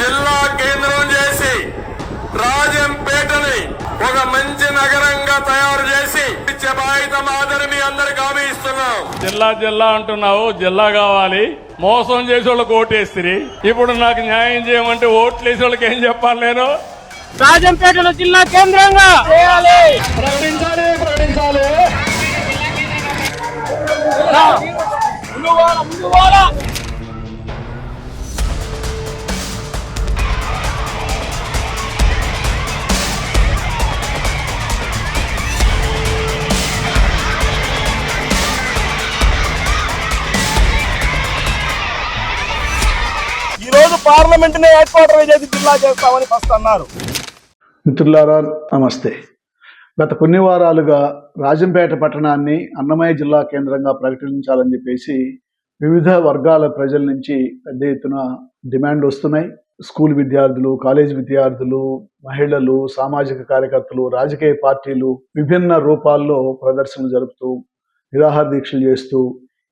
జిల్లా కేంద్రం చేసి రాజంపేటని ఒక మంచి నగరంగా తయారు చేసి ఇచ్చే బాధ్యత మాదిరి మీ అందరికి హామీ ఇస్తున్నాం. జిల్లా జిల్లా అంటున్నావు జిల్లా కావాలి. మోసం చేసే వాళ్ళకి ఓటేస్తిరి ఇప్పుడు నాకు న్యాయం చేయమంటే ఓట్లు వేసే వాళ్ళకి ఏం చెప్పాలి నేను? రాజంపేటలో జిల్లా కేంద్రంగా. చేయాలి. ప్రకటించాలి ప్రకటించాలి. పార్లమెంట్ హెడ్ క్వార్టర్ జిల్లా చేస్తామని ఫస్ట్ అన్నారు. మిత్రులారా నమస్తే. గత కొన్ని వారాలుగా రాజంపేట పట్టణాన్ని అన్నమయ్య జిల్లా కేంద్రంగా ప్రకటించాలని చెప్పేసి వివిధ వర్గాల ప్రజల నుంచి పెద్ద ఎత్తున డిమాండ్లు వస్తున్నాయి. స్కూల్ విద్యార్థులు కాలేజ్ విద్యార్థులు మహిళలు సామాజిక కార్యకర్తలు రాజకీయ పార్టీలు విభిన్న రూపాల్లో ప్రదర్శనలు జరుపుతూ నిరాహార దీక్షలు చేస్తూ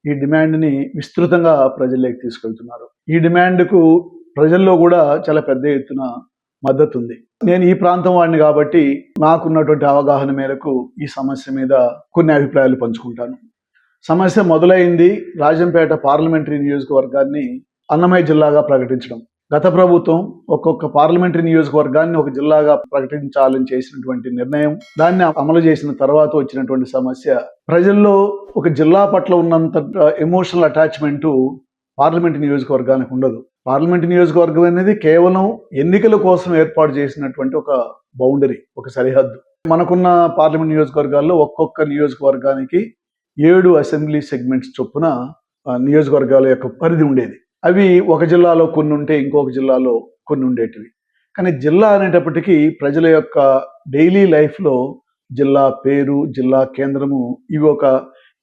ఈ డిమాండ్ని విస్తృతంగా ప్రజల్లోకి తీసుకెళ్తున్నారు. ఈ డిమాండ్కు ప్రజల్లో కూడా చాలా పెద్ద ఎత్తున మద్దతు ఉంది నేను ఈ ప్రాంతం వాడిని కాబట్టి నాకున్నటువంటి అవగాహన మేరకు ఈ సమస్య మీద కొన్ని అభిప్రాయాలు పంచుకుంటాను. సమస్య మొదలైంది రాజంపేట పార్లమెంటరీ నియోజకవర్గాన్ని అన్నమయ్య జిల్లాగా ప్రకటించడం. గత ప్రభుత్వం ఒక్కొక్క పార్లమెంటరీ నియోజకవర్గాన్ని ఒక జిల్లాగా ప్రకటించాలని చేసినటువంటి నిర్ణయం దాన్ని అమలు చేసిన తర్వాత వచ్చినటువంటి సమస్య. ప్రజల్లో ఒక జిల్లా పట్ల ఉన్నంత ఎమోషనల్ అటాచ్మెంటు పార్లమెంట్ నియోజకవర్గానికి ఉండదు. పార్లమెంట్ నియోజకవర్గం అనేది కేవలం ఎన్నికల కోసం ఏర్పాటు చేసినటువంటి ఒక బౌండరీ ఒక సరిహద్దు. మనకున్న పార్లమెంట్ నియోజకవర్గాల్లో ఒక్కొక్క నియోజకవర్గానికి ఏడు అసెంబ్లీ సెగ్మెంట్స్ చొప్పున నియోజకవర్గాల యొక్క పరిధి ఉండేది. అవి ఒక జిల్లాలో కొన్ని ఉంటే ఇంకొక జిల్లాలో కొన్ని ఉండేటివి. కానీ జిల్లా అనేటప్పటికీ ప్రజల యొక్క డైలీ లైఫ్లో జిల్లా పేరు జిల్లా కేంద్రము ఇవి ఒక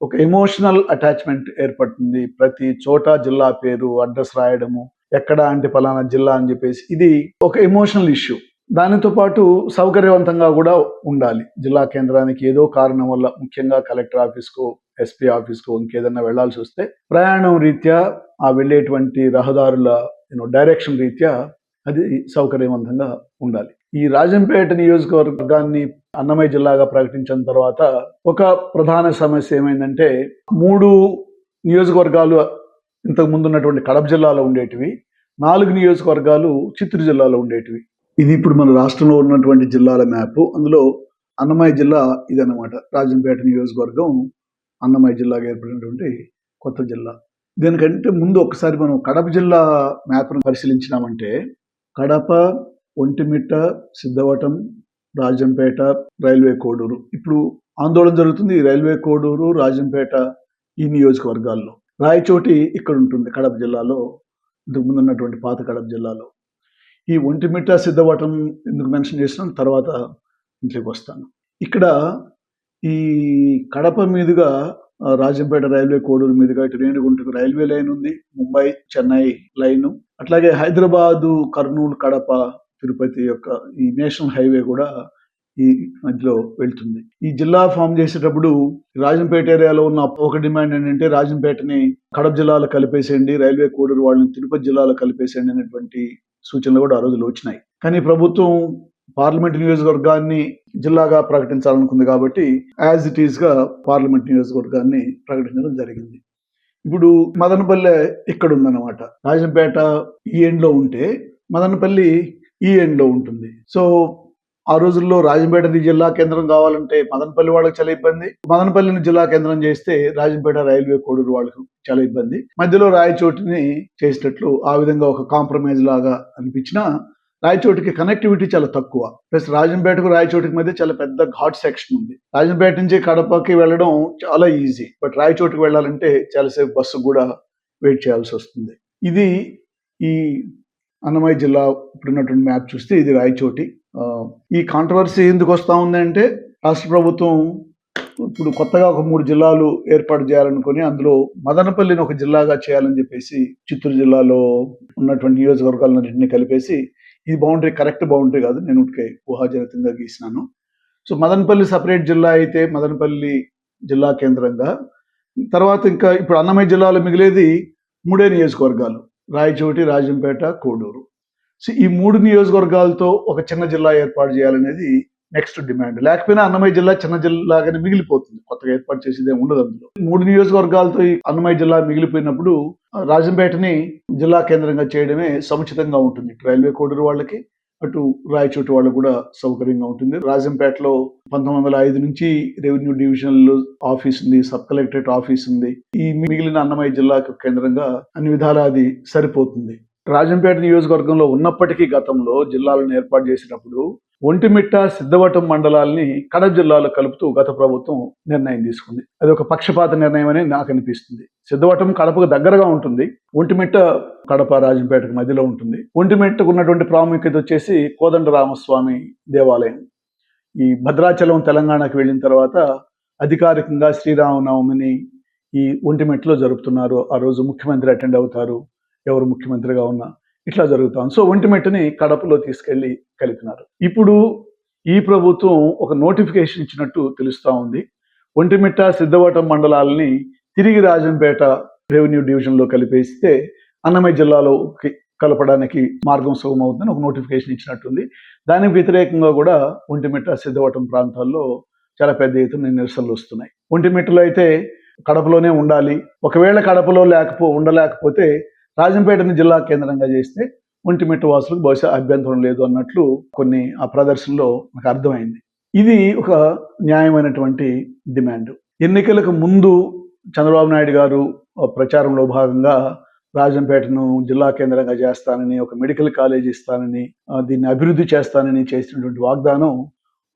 ఒక ఎమోషనల్ అటాచ్మెంట్ ఏర్పడుతుంది. ప్రతి చోట జిల్లా పేరు అడ్రస్ రాయడము ఎక్కడ అంటే పలానా జిల్లా అని చెప్పేసి ఇది ఒక ఎమోషనల్ ఇష్యూ దానితో పాటు సౌకర్యవంతంగా కూడా ఉండాలి. జిల్లా కేంద్రానికి ఏదో కారణం వల్ల ముఖ్యంగా కలెక్టర్ ఆఫీస్కు ఎస్పీ ఆఫీస్కు ఇంకేదన్నా వెళ్ళాల్సి వస్తే ప్రయాణం రీత్యా ఆ వెళ్ళేటువంటి రహదారుల యూనో డైరెక్షన్ రీత్యా అది సౌకర్యవంతంగా ఉండాలి. ఈ రాజంపేట నియోజకవర్గాన్ని అన్నమయ్య జిల్లాగా ప్రకటించిన తర్వాత ఒక ప్రధాన సమస్య ఏమైందంటే మూడు నియోజకవర్గాలు ఇంతకు ముందు ఉన్నటువంటి కడప జిల్లాలో ఉండేటివి నాలుగు నియోజకవర్గాలు చిత్తూరు జిల్లాలో ఉండేటివి. ఇది ఇప్పుడు మన రాష్ట్రంలో ఉన్నటువంటి జిల్లాల మ్యాప్. అందులో అన్నమయ్య జిల్లా ఇదన్నమాట. రాజంపేట నియోజకవర్గం అన్నమయ్య జిల్లాగా ఏర్పడినటువంటి కొత్త జిల్లా. దీనికంటే ముందు ఒకసారి మనం కడప జిల్లా మ్యాప్ను పరిశీలించినామంటే కడప ఒంటిమిట్ట సిద్ధవటం రాజంపేట రైల్వే కోడూరు. ఇప్పుడు ఆందోళన జరుగుతుంది రైల్వే కోడూరు రాజంపేట ఈ నియోజకవర్గాల్లో. రాయచోటి ఇక్కడ ఉంటుంది కడప జిల్లాలో ఇంతకు ముందు ఉన్నటువంటి పాత కడప జిల్లాలో. ఈ ఒంటిమిట్ట సిద్ధవటం ఎందుకు మెన్షన్ చేసిన? తర్వాత ఇంట్లోకి వస్తాను. ఇక్కడ ఈ కడప మీదుగా రాజంపేట రైల్వే కోడూరు మీదుగా ఇటు రేణిగుంటకు రైల్వే లైన్ ఉంది ముంబై చెన్నై లైను. అట్లాగే హైదరాబాదు కర్నూలు కడప తిరుపతి యొక్క ఈ నేషనల్ హైవే కూడా ఈ మధ్యలో వెళ్తుంది. ఈ జిల్లా ఫామ్ చేసేటప్పుడు రాజంపేట ఏరియాలో ఉన్న ఒక డిమాండ్ ఏంటంటే రాజంపేటని కడప జిల్లాలో కలిపేసేయండి రైల్వే కోడూరు వాళ్ళని తిరుపతి జిల్లాలో కలిపేసేయండి అనేటువంటి సూచనలు కూడా ఆ రోజులు వచ్చినాయి. కానీ ప్రభుత్వం పార్లమెంట్ నియోజకవర్గాన్ని జిల్లాగా ప్రకటించాలనుకుంది కాబట్టి యాజ్ ఇట్ ఈస్గా పార్లమెంట్ నియోజకవర్గాన్ని ప్రకటించడం జరిగింది. ఇప్పుడు మదనపల్లె ఇక్కడ ఉందన్నమాట రాజంపేట ఈ ఎండ్లో ఉంటే మదనపల్లి ఈ ఎండ్లో ఉంటుంది. సో ఆ రోజుల్లో రాజంపేట జిల్లా కేంద్రం కావాలంటే మదనపల్లి వాళ్ళకి చాలా ఇబ్బంది. మదనపల్లిని జిల్లా కేంద్రం చేస్తే రాజంపేట రైల్వే కోడూరు వాళ్ళకు చాలా ఇబ్బంది. మధ్యలో రాయచోటిని చేసినట్లు ఆ విధంగా ఒక కాంప్రమైజ్ లాగా అనిపించినా రాయచోటికి కనెక్టివిటీ చాలా తక్కువ. ప్లస్ రాజంపేటకు రాయచోటికి మధ్య చాలా పెద్ద ఘాట్ సెక్షన్ ఉంది. రాజంపేట నుంచి కడపకి వెళ్ళడం చాలా ఈజీ. బట్ రాయచోటికి వెళ్ళాలంటే చాలాసేపు బస్సు కూడా వెయిట్ చేయాల్సి వస్తుంది. ఇది ఈ అన్నమయ్య జిల్లా ఇప్పుడున్నటువంటి మ్యాప్ చూస్తే ఇది రాయచోటి. ఈ కాంట్రవర్సీ ఎందుకు వస్తూ ఉందంటే రాష్ట్ర ప్రభుత్వం ఇప్పుడు కొత్తగా ఒక మూడు జిల్లాలు ఏర్పాటు చేయాలనుకుని అందులో మదనపల్లిని ఒక జిల్లాగా చేయాలని చెప్పేసి చిత్తూరు జిల్లాలో ఉన్నటువంటి నియోజకవర్గాలన్నింటినీ కలిపేసి ఈ బౌండరీ కరెక్ట్ బౌండరీ కాదు. నేను ఉడికే ఊహాజనితంగా గీసినాను. సో మదనపల్లి సపరేట్ జిల్లా అయితే మదనపల్లి జిల్లా కేంద్రంగా. తర్వాత ఇంకా ఇప్పుడు అన్నమయ్య జిల్లాలో మిగిలేది మూడే నియోజకవర్గాలు. రాయచోటి రాజంపేట కోడూరు. సో ఈ మూడు నియోజకవర్గాలతో ఒక చిన్న జిల్లా ఏర్పాటు చేయాలనేది నెక్స్ట్ డిమాండ్ లేకపోయినా అన్నమయ్య జిల్లా చిన్న జిల్లాగానే మిగిలిపోతుంది. కొత్తగా ఏర్పాటు చేసేదే ఉండదు అందులో. మూడు నియోజకవర్గాలతో ఈ అన్నమయ్య జిల్లా మిగిలిపోయినప్పుడు రాజంపేటని జిల్లా కేంద్రంగా చేయడమే సముచితంగా ఉంటుంది. రైల్వే కోడూరు వాళ్ళకి అటు రాయచోటి వాళ్ళకు కూడా సౌకర్యంగా ఉంటుంది. రాజంపేటలో పంతొమ్మిది వందల ఐదు నుంచి రెవెన్యూ డివిజనల్ ఆఫీస్ ఉంది సబ్ కలెక్టరేట్ ఆఫీస్ ఉంది. ఈ మిగిలిన అన్నమయ్య జిల్లాకు కేంద్రంగా అన్ని విధాలా అది సరిపోతుంది. రాజంపేట నియోజకవర్గంలో ఉన్నప్పటికీ గతంలో జిల్లాలను ఏర్పాటు చేసినప్పుడు ఒంటిమిట్ట సిద్ధవటం మండలాల్ని కడప జిల్లాలో కలుపుతూ గత ప్రభుత్వం నిర్ణయం తీసుకుంది. అది ఒక పక్షపాత నిర్ణయం అని నాకు అనిపిస్తుంది. సిద్ధవటం కడపకు దగ్గరగా ఉంటుంది. ఒంటిమిట్ట కడప రాజంపేటకు మధ్యలో ఉంటుంది. ఒంటిమిట్టకు ఉన్నటువంటి ప్రాముఖ్యత వచ్చేసి కోదండ రామస్వామి దేవాలయం. ఈ భద్రాచలం తెలంగాణకు వెళ్ళిన తర్వాత అధికారికంగా శ్రీరామనవమిని ఈ ఒంటిమిట్టలో జరుపుతున్నారు. ఆ రోజు ముఖ్యమంత్రి అటెండ్ అవుతారు. ఎవరు ముఖ్యమంత్రిగా ఉన్నా ఇట్లా జరుగుతాం. సో ఒంటిమిట్టని కడపలో తీసుకెళ్ళి కలిపినారు ఇప్పుడు ఈ ప్రభుత్వం ఒక నోటిఫికేషన్ ఇచ్చినట్టు తెలుస్తూ ఉంది. ఒంటిమిట్ట సిద్ధవటం మండలాలని తిరిగి రాజంపేట రెవెన్యూ డివిజన్లో కలిపేస్తే అన్నమయ్య జిల్లాలో కలపడానికి మార్గం సుగమవుతుందని ఒక నోటిఫికేషన్ ఇచ్చినట్టుంది. దానికి వ్యతిరేకంగా కూడా ఒంటిమిట్ట సిద్ధవటం ప్రాంతాల్లో చాలా పెద్ద ఎత్తున నిరసనలు వస్తున్నాయి. ఒంటిమిట్టలో అయితే కడపలోనే ఉండాలి. ఒకవేళ కడపలో లేకపో ఉండలేకపోతే రాజంపేటని జిల్లా కేంద్రంగా చేస్తే ఒంటిమిట్ట వాసులకు బహుశా అభ్యంతరం లేదు అన్నట్లు కొన్ని ఆ ప్రదర్శనలో నాకు అర్థమైంది. ఇది ఒక న్యాయమైనటువంటి డిమాండ్. ఎన్నికలకు ముందు చంద్రబాబు నాయుడు గారు ఆ, ప్రచారంలో భాగంగా రాజంపేటను జిల్లా కేంద్రంగా చేస్తానని ఒక మెడికల్ కాలేజ్ ఇస్తానని దీన్ని అభివృద్ధి చేస్తానని చేసినటువంటి వాగ్దానం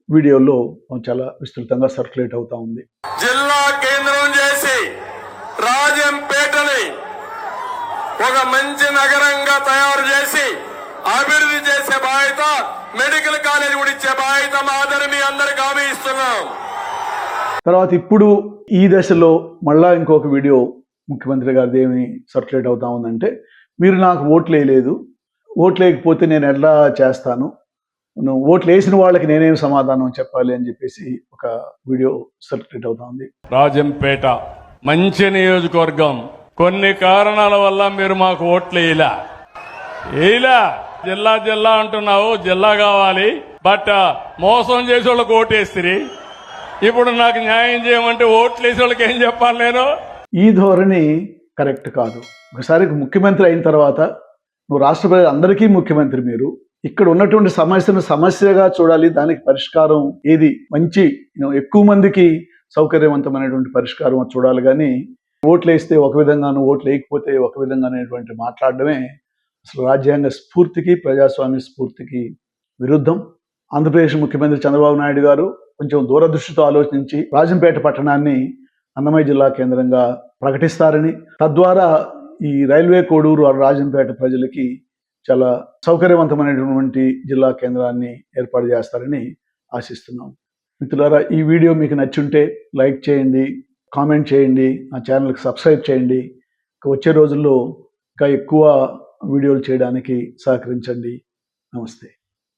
వీడియోలో చాలా విస్తృతంగా సర్క్యులేట్ అవుతా ఉంది. జిల్లా కేంద్రం చేసి రాజం ఒక మంచి నగరంగా తయారు చేసి అభివృద్ధి చేసే బాధ్యత మెడికల్ కాలేజ్ కూడా ఇచ్చే బాధ్యత మాదని మీ అందరికి హామీ ఇస్తున్నాం. తర్వాత ఇప్పుడు ఈ దశలో మళ్ళా ఇంకొక వీడియో ముఖ్యమంత్రి గారిది ఏమి సర్క్యులేట్ అవుతా ఉందంటే మీరు నాకు ఓట్లు వేయలేదు ఓట్లు వేయకపోతే నేను ఎలా చేస్తాను నువ్వు ఓట్లు వేసిన వాళ్ళకి నేనేం సమాధానం చెప్పాలి అని చెప్పేసి ఒక వీడియో సర్క్యులేట్ అవుతా ఉంది. రాజంపేట మంచి నియోజకవర్గం. కొన్ని కారణాల వల్ల మీరు మాకు ఓట్లు వేయలా. వేయలా. జిల్లా జిల్లా అంటున్నావు జిల్లా కావాలి. బట్ మోసం చేసే వాళ్ళకి ఓటేస్తిరి ఇప్పుడు నాకు న్యాయం చేయమంటే ఓట్లు వేసే వాళ్ళకి ఏం చెప్పాలి నేను? ఈ ధోరణి కరెక్ట్ కాదు. ఒకసారి ముఖ్యమంత్రి అయిన తర్వాత నువ్వు రాష్ట్ర ప్రజలు అందరికీ ముఖ్యమంత్రి మీరు. ఇక్కడ ఉన్నటువంటి సమస్యను సమస్యగా చూడాలి. దానికి పరిష్కారం ఏది? మంచి ఎక్కువ మందికి సౌకర్యవంతమైనటువంటి పరిష్కారం చూడాలి. కానీ ఓట్లు వేస్తే ఒక విధంగాను ఓట్లు వేయకపోతే ఒక విధంగా అనేటువంటి మాట్లాడడమే అసలు రాజ్యాంగ స్ఫూర్తికి ప్రజాస్వామ్య స్ఫూర్తికి విరుద్ధం. ఆంధ్రప్రదేశ్ ముఖ్యమంత్రి చంద్రబాబు నాయుడు గారు కొంచెం దూరదృష్టితో ఆలోచించి రాజంపేట పట్టణాన్ని అన్నమయ్య జిల్లా కేంద్రంగా ప్రకటిస్తారని తద్వారా ఈ రైల్వే కోడూరు రాజంపేట ప్రజలకి చాలా సౌకర్యవంతమైనటువంటి జిల్లా కేంద్రాన్ని ఏర్పాటు చేస్తారని ఆశిస్తున్నాం. మిత్రులారా ఈ వీడియో మీకు నచ్చుంటే లైక్ చేయండి కామెంట్ చేయండి నా ఛానల్కి సబ్స్క్రైబ్ చేయండి. వచ్చే రోజుల్లో ఇంకా ఎక్కువ వీడియోలు చేయడానికి సహకరించండి. నమస్తే.